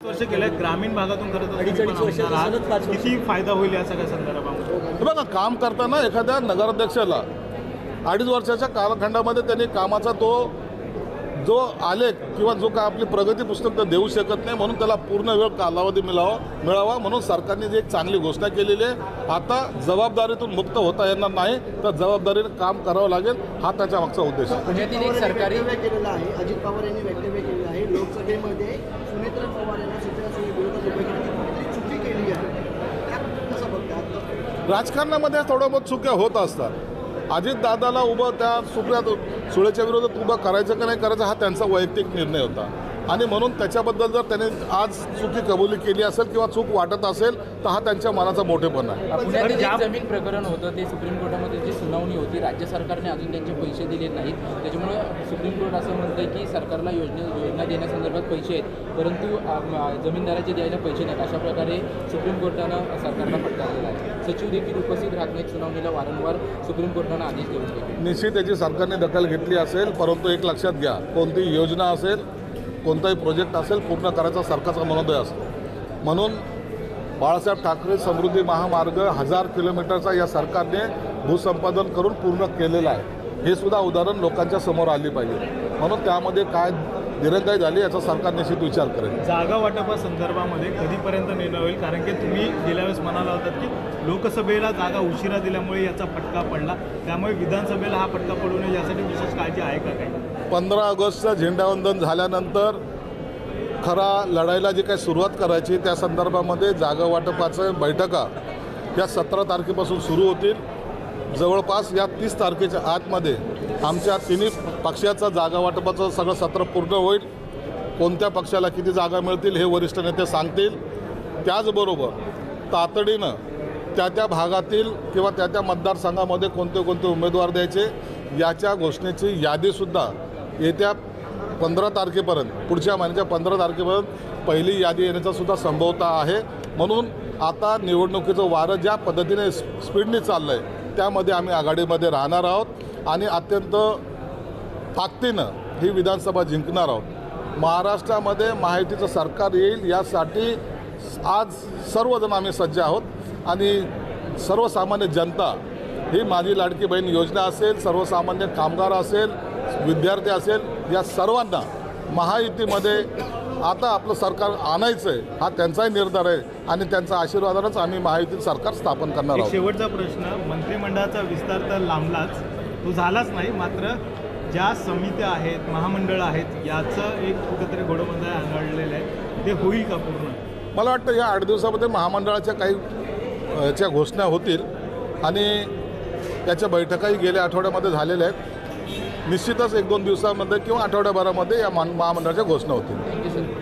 वर्ष गेल्या ग्रामीण भागातून. वर्ष. किती फायदा होईल या सगळ्या संदर्भामध्ये हे बघा काम करताना एखाद्या नगराध्यक्षाला अडीच वर्षाच्या कालखंडामध्ये त्यांनी कामाचा तो जो आलेख किंवा जो काय आपली प्रगती पुस्तक तर देऊ शकत नाही म्हणून त्याला पूर्ण वेळ कालावधी मिळावा मिळावा म्हणून सरकारने जी एक चांगली घोषणा केलेली आहे आता जबाबदारीतून मुक्त होता येणार नाही तर जबाबदारीने काम करावं लागेल हा त्याच्या मागचा उद्देश आहे. सरकारी केलेलं आहे अजित पवार यांनी वक्तव्य केलेलं आहे लोकसभेमध्ये सुनेत्र पवार यांना चुकी केली आहे. राजकारणामध्ये थोडं बहुत चुक्या होत असतात. अजितदादाला उभं त्या सुप्रिया सुळेच्या विरोधात उभं करायचं का नाही करायचं हा त्यांचा वैयक्तिक निर्णय होता. आणि म्हणून त्याच्याबद्दल जर त्याने आज चुकी कबुली केली असेल किंवा चूक वाटत असेल तर हा त्यांच्या मनाचा मोठेपणा आहे. जमीन प्रकरण होतं ते सुप्रीम कोर्टामध्ये जी सुनावणी होती राज्य सरकारने अजून त्यांचे पैसे दिले नाहीत. त्याच्यामुळे सुप्रीम कोर्ट असं म्हणतं की सरकारला योजने योजना देण्यासंदर्भात पैसे आहेत परंतु जमीनदाराचे द्यायला पैसे नाहीत. अशा प्रकारे सुप्रीम कोर्टानं सरकारला फटकारलेला आहे. सचिव देखील उपस्थित राहत नाहीत सुनावणीला वारंवार सुप्रीम कोर्टानं आदेश देऊन शकतो निश्चित याची सरकारने दखल घेतली असेल परंतु एक लक्षात घ्या कोणती योजना असेल कोणताही प्रोजेक्ट असेल पूर्ण करायचा सरकारचा मनोदय असतो. म्हणून बाळासाहेब ठाकरे समृद्धी महामार्ग हजार किलोमीटरचा या सरकारने भूसंपादन करून पूर्ण केलेला आहे. हे सुद्धा उदाहरण लोकांच्या समोर आली पाहिजे. म्हणून त्यामध्ये काय दिरंगाई झाली याचा सरकार निश्चित विचार करेल. जागा वाटपा संदर्भामध्ये कधीपर्यंत निर्णय होईल? कारण की तुम्ही गेल्या वेळेस म्हणाला होतात की लोकसभेला जागा उशिरा दिल्यामुळे याचा फटका पडला. त्यामुळे विधानसभेला हा फटका पडू नये यासाठी विशेष काळजी आहे का काही? पंधरा ऑगस्टचं झेंडावंदन झाल्यानंतर खरा लढाईला जी काही सुरुवात करायची त्या संदर्भामध्ये जागा वाटपाचं बैठका या सतरा तारखेपासून सुरू होतील. जवळपास या तीस तारखेच्या आतमध्ये आमच्या तिन्ही पक्षाचा जागा वाटपाचं सगळं सत्र पूर्ण होईल. कोणत्या पक्षाला किती जागा मिळतील हे वरिष्ठ नेते सांगतील. त्याचबरोबर तातडीनं त्या त्या भागातील किंवा त्या त्या मतदारसंघामध्ये कोणते कोणते उमेदवार द्यायचे याच्या घोषणेची यादीसुद्धा येत्या पंधरा तारखेपर्यंत पुढच्या महिन्याच्या पंधरा तारखेपर्यंत पहिली यादी येण्याचा सुद्धा संभवता आहे. म्हणून आता निवडणुकीचं वारं ज्या पद्धतीने स्पीडने चाललं आहे त्यामध्ये आम्ही आघाडीमध्ये राहणार आहोत आणि अत्यंत ताकदीनं ही विधानसभा जिंकणार आहोत. महाराष्ट्रामध्ये माहितीचं सरकार येईल यासाठी आज सर्वजण आम्ही सज्ज आहोत आणि सर्वसामान्य जनता ही माझी लाडकी बहीण योजना असेल सर्वसामान्य कामगार असेल विद्यार्थी असेल या सर्वांना महायुतीमध्ये आता आपलं सरकार आणायचं आहे हा त्यांचाही निर्धार आहे आणि त्यांच्या आशीर्वादानंच आम्ही महायुतीत सरकार स्थापन करणार आहोत. शेवटचा प्रश्न मंत्रिमंडळाचा विस्तार तर लांबलाच तो झालाच नाही मात्र ज्या समित्या आहेत महामंडळं आहेत याचं एक कुठेतरी घोडबंद आणलेलं आहे. ते होईल का पूर्ण? मला वाटतं या आठ दिवसामध्ये महामंडळाच्या काही याच्या घोषणा होतील आणि त्याच्या बैठकाही गेल्या आठवड्यामध्ये झालेल्या आहेत निश्चितच एक दोन दिवसामध्ये किंवा आठवड्याभरामध्ये या महामंडळाच्या घोषणा होतील.